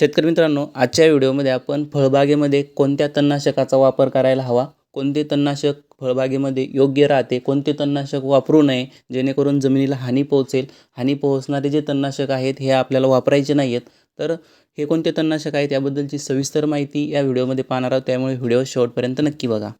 शेतकरी मित्रांनो आजच्या व्हिडिओमध्ये आपण फळबागेमध्ये कोणत्या तणनाशकाचा वापर करायला हवा कोणते तणनाशक फळबागेमध्ये योग्य राहते कोणते तणनाशक वापरू नये जेणेकरून जमिनीला हानी पोहोचेल. हानी पोहोचणारे जे तणनाशक आहेत हे आपल्याला वापरायचे नाही आहेत तर हे कोणते तणनाशक आहेत याबद्दलची सविस्तर माहिती या व्हिडिओमध्ये पाहणार आहोत. त्यामुळे व्हिडिओ शेवटपर्यंत नक्की बघा.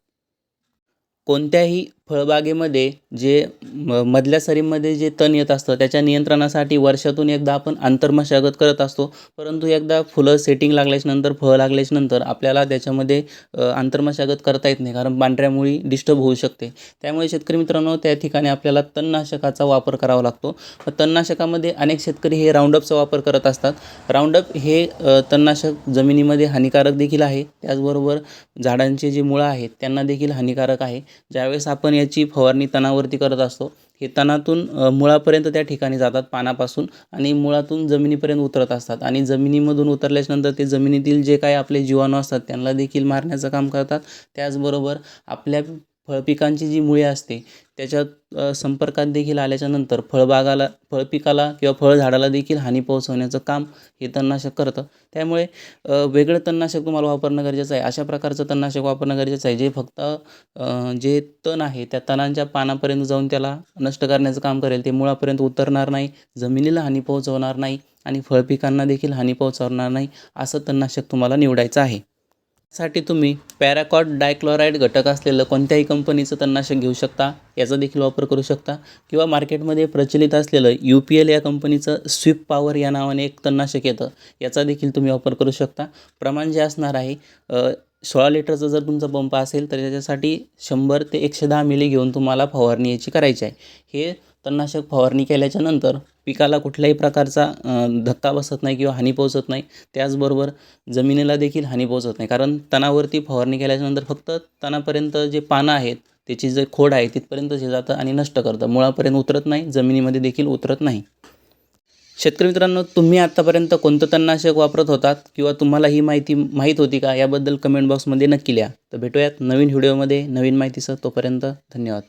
कोणत्याही फळबागेमध्ये जे म मधल्या सरींमध्ये जे तण येत असतं त्याच्या नियंत्रणासाठी वर्षातून एकदा आपण आंतरमशागत करत असतो. परंतु एकदा फुलं सेटिंग लागल्याच्यानंतर फळं लागल्याच्या नंतर आपल्याला त्याच्यामध्ये आंतरमशागत करता येत नाही कारण पांढऱ्या मुळी डिस्टर्ब होऊ शकते. त्यामुळे शेतकरी मित्रांनो त्या ठिकाणी आपल्याला तणनाशकाचा वापर करावा लागतो. तणनाशकामध्ये अनेक शेतकरी हे राऊंडअपचा वापर करत असतात. राऊंडअप हे तणनाशक जमिनीमध्ये हानिकारक देखील आहे. त्याचबरोबर झाडांचे जे मुळं आहेत त्यांना देखील हानिकारक आहे. ज्यावेळेस आपण याची फवारणी तणावरती करत असतो. हे तणातून मुळापर्यंत त्या ठिकाणी जातात पानापासून आणि मुळातून जमिनीपर्यंत उतरत असतात आणि जमिनीमधून उतरल्याच्यानंतर ते जमिनीतील जे काही आपले जीवाणू असतात त्यांना देखील मारण्याचं काम करतात. त्याचबरोबर आपल्या फळपिकांची जी मुळे असते त्याच्यात संपर्कात देखील आल्याच्यानंतर फळबागाला फळपिकाला किंवा फळझाडाला देखील हानी पोहोचवण्याचं काम हे तणनाशक करतं. त्यामुळे वेगळं तणनाशक तुम्हाला वापरणं गरजेचं आहे. अशा प्रकारचं तणनाशक वापरणं गरजेचं आहे. जे फक्त जे तण आहे त्या तणांच्या पानापर्यंत जाऊन त्याला नष्ट करण्याचं काम करेल ते मुळापर्यंत उतरणार नाही जमिनीला हानी पोहोचवणार नाही आणि फळपिकांना देखील हानी पोहोचवणार नाही असं तणनाशक तुम्हाला निवडायचं आहे. साठी तुम्ही पॅराकॉट डायक्लोराईड घटक असलेलं कोणत्याही कंपनीचं तणनाशक घेऊ शकता. याचा देखील वापर करू शकता. किंवा मार्केटमध्ये प्रचलित असलेलं यू पी एल या कंपनीचं स्विप पॉवर या नावाने एक तणनाशक येतं. याचा देखील तुम्ही वापर करू शकता. प्रमाण जे असणार आहे सोळा लिटरचा जर तुमचा पंप असेल तर त्याच्यासाठी शंभर ते एकशे दहा मिली घेऊन तुम्हाला फवारणी याची करायची आहे. हे तणनाशक फवारणी केल्याच्यानंतर पिकाला कुठल्याही प्रकारचा धक्का बसत नाही किंवा हानी पोहोचत नाही. त्याचबरोबर जमिनीला देखील हानी पोहोचत नाही. कारण तणावरती फवारणी केल्याच्यानंतर फक्त तणापर्यंत जे पानं आहेत त्याची जे खोड आहे तिथपर्यंत हे जातं आणि नष्ट करतं. मुळापर्यंत उतरत नाही जमिनीमध्ये देखील उतरत नाही. शेतकरी मित्रांनो तुम्ही आत्तापर्यंत कोणतं तणनाशक वापरत होतात किंवा तुम्हाला ही माहिती माहीत होती का? याबद्दल कमेंट बॉक्समध्ये नक्की लिहा. तर भेटूयात नवीन व्हिडिओमध्ये नवीन माहितीसह. तोपर्यंत धन्यवाद.